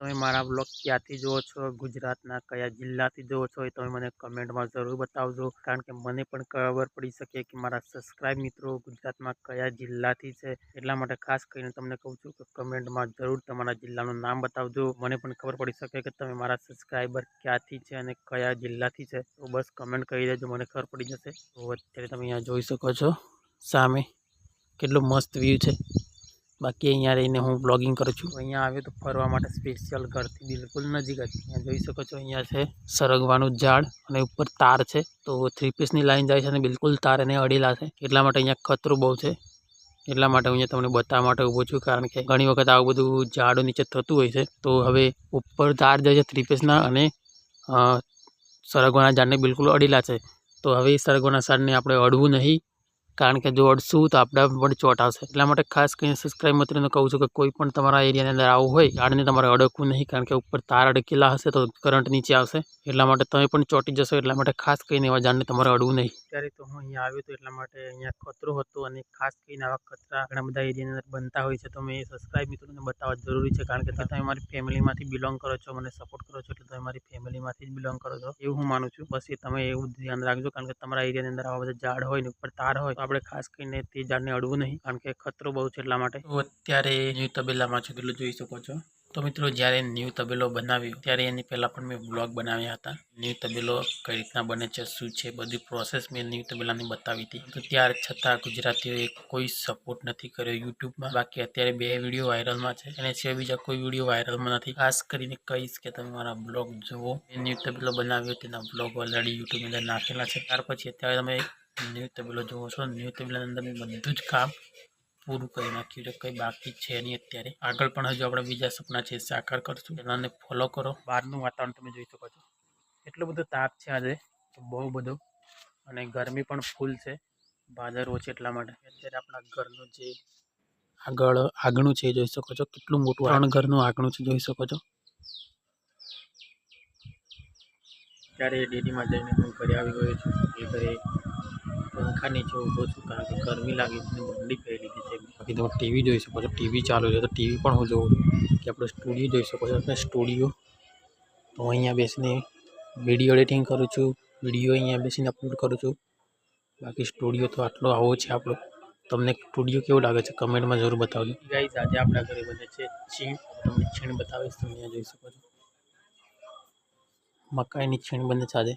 તમે મારા બ્લોગ ક્યાંથી જુઓ છો? ગુજરાતના કયા જિલ્લાથી જુઓ છો? એ તમે મને કમેન્ટમાં જરૂર બતાવજો. કારણ કે મને પણ ખબર પડી શકે કે મારા સબસ્ક્રાઇબ મિત્રો ગુજરાતમાં કયા જિલ્લાથી છે. એટલા માટે ખાસ કરીને તમને કહું છું કે કમેન્ટમાં જરૂર તમારા જિલ્લાનું નામ બતાવજો. મને પણ ખબર પડી શકે કે તમે મારા સબસ્ક્રાઈબર ક્યાંથી છે અને કયા જિલ્લાથી છે. તો બસ કમેન્ટ કરી દેજો, મને ખબર પડી જશે. તો અત્યારે તમે અહીંયા જોઈ શકો છો. સામે કેટલું મસ્ત વ્યૂ છે. બાકી અહીંયા રહીને હું બ્લોગિંગ કરું છું. અહીંયા આવ્યો તો ફરવા માટે સ્પેશિયલ ઘરથી બિલકુલ નજીક જ. અહીંયા જોઈ શકો છો, અહીંયા છે સરગવાનું ઝાડ અને ઉપર તાર છે. તો થ્રી પીસની લાઈન જાય છે અને બિલકુલ તાર એને અડેલા છે. એટલા માટે અહીંયા ખતરો બહુ છે. એટલા માટે હું અહીંયા તમને બતાવવા માટે ઊભો છું, કારણ કે ઘણી વખત આવું બધું ઝાડો નીચે થતું હોય છે. તો હવે ઉપર તાર જાય છે થ્રી પીસના અને સરગવાના ઝાડને બિલકુલ અડેલા છે. તો હવે સરગવાના ઝાડને આપણે અડવું નહીં. કારણ કે જો અડશું તો આપણા પણ ચોટ આવશે. એટલા માટે ખાસ કરીને સબસ્ક્રાઈબ મિત્રોને કહું છું કે કોઈ પણ તમારા એરિયાની અંદર આવું હોય આડને તમારે અડકવું નહીં, કારણ કે ઉપર તાર અડકેલા હશે તો કરંટ નીચે આવશે. એટલા માટે તમે પણ ચોંટી જશો, એટલા માટે ખાસ કરીને એવા ઝાડને તમારે અડવું નહીં. ત્યારે તો હું અહીંયા આવ્યો હતો એટલા માટે અહીંયા ખતરો હતો અને ખાસ કરીને આવા ખતરા ઘણા બધા એરિયાની અંદર બનતા હોય છે. તો મેં સબસ્ક્રાઈબ મિત્રોને બતાવવા જરૂરી છે, કારણ કે તમે મારી ફેમિલીમાંથી બિલોંગ કરો છો, મને સપોર્ટ કરો છો, એટલે તમે મારી ફેમિલીમાંથી જ બિલોંગ કરો છો. એવું હું માનું છું. બસ એ તમે એવું ધ્યાન રાખજો, કારણ કે તમારા એરિયાની અંદર આવા બધા ઝાડ હોય ને ઉપર તાર હોય, તો આપણે ખાસ કરીને તે ઝાડને અડવું નહીં, કારણ કે ખતરો બહુ છે એટલા માટે. અત્યારે ન્યૂ તબેલામાં છો કેટલું જોઈ શકો છો. તો મિત્રો, જ્યારે ન્યૂ તબેલો બનાવ્યો, ત્યારે એની પહેલાં પણ મેં બ્લોગ બનાવ્યા હતા. ન્યૂ તબેલો કઈ રીતના બને છે, શું છે, બધી પ્રોસેસ મેં ન્યૂ તબેલાની બતાવી હતી. તો ત્યાર છતાં ગુજરાતીઓએ કોઈ સપોર્ટ નથી કર્યો યુટ્યુબમાં. બાકી અત્યારે બે વીડિયો વાયરલમાં છે. અને સિવાય બીજા કોઈ વીડિયો વાયરલમાં નથી. ખાસ કરીને કહીશ કે તમે મારા બ્લોગ જુઓ. ન્યૂ તબેલો બનાવ્યો, તેના બ્લોગ ઓલરેડી યુટ્યુબની અંદર નાખેલા છે. ત્યાર પછી અત્યારે તમે ન્યૂ તબેલો જુઓ છો ન્યૂ તબેલાની અંદર મેં બધું જ કામ પૂરું કરી નાખ્યું છે, કંઈ બાકી છે નહીં અત્યારે. આગળ પણ હજુ આપણે બીજા સપના છે, સાકાર કરશું. એનાને ફોલો કરો. બહારનું વાતાવરણ તમે જોઈ શકો છો. એટલો બધો તાપ છે આજે બહુ બધો. અને ગરમી પણ ફૂલ છે બાજર ઓછી એટલા માટે. અત્યારે આપણા ઘરનું જે આગળ, આગણું છે, જોઈ શકો છો. કેટલું મોટું ત્રણ ઘરનું આગણું છે, જોઈ શકો છો. ત્યારે ડેરીમાં જઈને હું ઘરે આવી ગયો છું. એ ઘરે પંખા નીચે ઊભો છું કારણ કે ગરમી લાગી છે ઠંડી પહેરી લીધી છે. બાકી તમે ટીવી જોઈ શકો છો ટીવી ચાલુ છે તો ટીવી પણ હું જોઉં કે આપણે સ્ટુડિયો જોઈ શકો છો. આપણે સ્ટુડિયો તો હું અહીંયા બેસીને વીડિયો એડિટિંગ કરું છું વીડિયો અહીંયા બેસીને અપલોડ કરું છું. બાકી સ્ટુડિયો તો આટલો આવો છે આપણો. તમને સ્ટુડિયો કેવો લાગે છે કમેન્ટમાં જરૂર બતાવજો. ગાઈઝ આજે આપણા ઘરે બને છે છીણ. તમને છીણ બતાવીશ તમે અહીંયા જોઈ શકો છો. મકાઈની છીણ બને છે આજે.